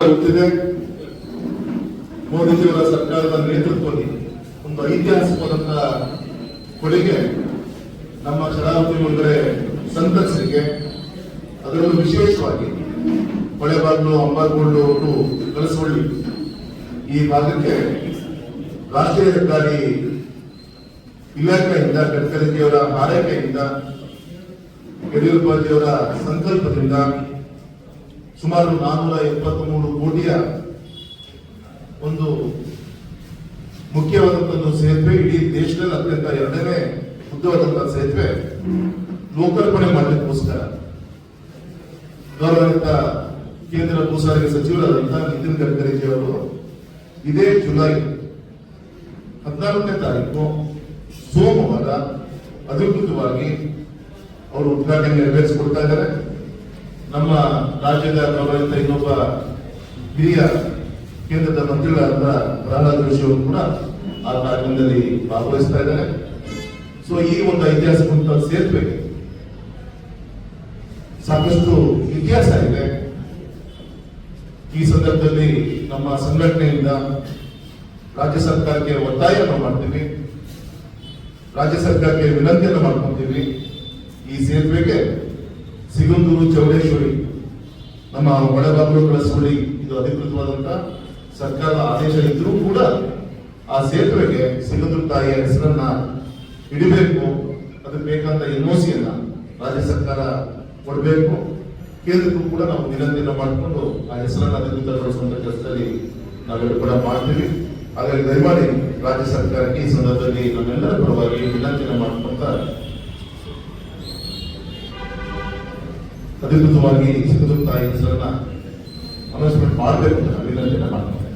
ಗೊತ್ತಿದೆ ಮೋದಿಜಿಯವರ ಸರ್ಕಾರದ ನೇತೃತ್ವದಲ್ಲಿ ಒಂದು ಐತಿಹಾಸಿಕವಾದಂತಹ ಕೊಡುಗೆ ನಮ್ಮ ಶರಾವತಿ ಮುಂದೆ ಸಂತಸರಿಗೆ ಅದರಲ್ಲೂ ವಿಶೇಷವಾಗಿ ಕೊಳೆಬಾಗ್ಲು ಅಂಬಾರ್ಗೋಲ್ಡು ಅವರು ಕಳಸವಳ್ಳಿ ಈ ಭಾಗಕ್ಕೆ ರಾಷ್ಟ್ರೀಯ ಹೆದ್ದಾರಿ ಇಲಾಖೆಯಿಂದ ಗಡ್ಕರಿಜಿಯವರ ಆರೈಕೆಯಿಂದ ಯಡಿಯೂರಪ್ಪಜಿಯವರ ಸಂಕಲ್ಪದಿಂದ ಸುಮಾರು ನಾನ್ನೂರ ಎಪ್ಪತ್ಮೂರು ಕೋಟಿಯ ಒಂದು ಮುಖ್ಯವಾದಂತಹ ಸೇತುವೆ, ಇಡೀ ದೇಶದಲ್ಲಿ ಅತ್ಯಂತ ಎರಡನೇ ಉದ್ದವಾದಂತಹ ಸೇತುವೆ ಲೋಕಾರ್ಪಣೆ ಮಾಡಲಿಕ್ಕೋಸ್ಕರ. ಗೌರವಾನ್ವಿತ ಕೇಂದ್ರ ಭೂ ಸಾರಿಗೆ ಸಚಿವರಾದಂತಹ ನಿತಿನ್ ಗಡ್ಕರಿಜಿ ಅವರು ಇದೇ ಜುಲೈ ಹದಿನಾಲ್ಕನೇ ತಾರೀಕು ಸೋಮವಾರ ಅಧಿಕೃತವಾಗಿ ಅವರು ಉದ್ಘಾಟನೆ ನೆರವೇರಿಸಿಕೊಡ್ತಾ ಇದ್ದಾರೆ. ನಮ್ಮ ರಾಜ್ಯದ ಗೌರವಿತ ಇನ್ನೊಬ್ಬ ಹಿರಿಯ ಕೇಂದ್ರದ ಮಂತ್ರಿಗಳಾದ ಪ್ರಹ್ಲಾದ್ ಜೋಶಿ ಅವರು ಕೂಡ ಆ ಕಾರ್ಯಕ್ರಮದಲ್ಲಿ ಭಾಗವಹಿಸ್ತಾ ಇದ್ದಾರೆ. ಸೊ ಈ ಒಂದು ಐತಿಹಾಸಿಕ ಸೇರ್ಬೇಕು ಸಾಕಷ್ಟು ಇತಿಹಾಸ ಇದೆ. ಈ ಸಂದರ್ಭದಲ್ಲಿ ನಮ್ಮ ಸಂಘಟನೆಯಿಂದ ರಾಜ್ಯ ಸರ್ಕಾರಕ್ಕೆ ಒತ್ತಾಯವನ್ನು ಮಾಡ್ತೀವಿ. ರಾಜ್ಯ ಸರ್ಕಾರಕ್ಕೆ ವಿನಂತಿಯನ್ನು ಮಾಡ್ಕೊತೀವಿ. ಈ ಸೇತುವೆಗೆ ಸಿಗಂದೂರು ಚೌಡೇಶ್ವರಿ, ನಮ್ಮ ಒಳಬಾಗಲು ಕಳಿಸ್ಕೊಳ್ಳಿ. ಇದು ಅಧಿಕೃತವಾದಂತ ಸರ್ಕಾರದ ಆದೇಶ ಇದ್ರೂ ಕೂಡ ಆ ಸೇತುವೆಗೆ ಸಿಗಂದೂರು ತಾಯಿಯ ಹೆಸರನ್ನ ಇಡಬೇಕು. ಅದಕ್ಕೆ ಬೇಕಾದ ಎನ್ಒಸಿಯನ್ನ ರಾಜ್ಯ ಸರ್ಕಾರ ಕೊಡಬೇಕು. ಕೇಂದ್ರಕ್ಕೂ ಕೂಡ ನಾವು ನಿರಂತರ ಮಾಡಿಕೊಂಡು ಆ ಹೆಸರನ್ನ ಅಧಿಕೃತಗೊಳಿಸುವಂತ ಕೆಲಸದಲ್ಲಿ ನಾವೆಲ್ಲರೂ ಕೂಡ ಮಾಡ್ತೀವಿ. ಹಾಗಾಗಿ ದಯಮಾಡಿ ರಾಜ್ಯ ಸರ್ಕಾರಕ್ಕೆ ಈ ಸಂದರ್ಭದಲ್ಲಿ ನಮ್ಮೆಲ್ಲರ ಪರವಾಗಿ ವಿನಂತಿನ ಮಾಡ್ಕೊಂತ ಅಧಿಕೃತವಾಗಿ ಸಿಗಂದೂರು ತಾಯಿ ಹೆಸರನ್ನ ಅನೌನ್ಸ್ಮೆಂಟ್ ಮಾಡಬೇಕು ಅಂತ ಮಾಡ್ತೀನಿ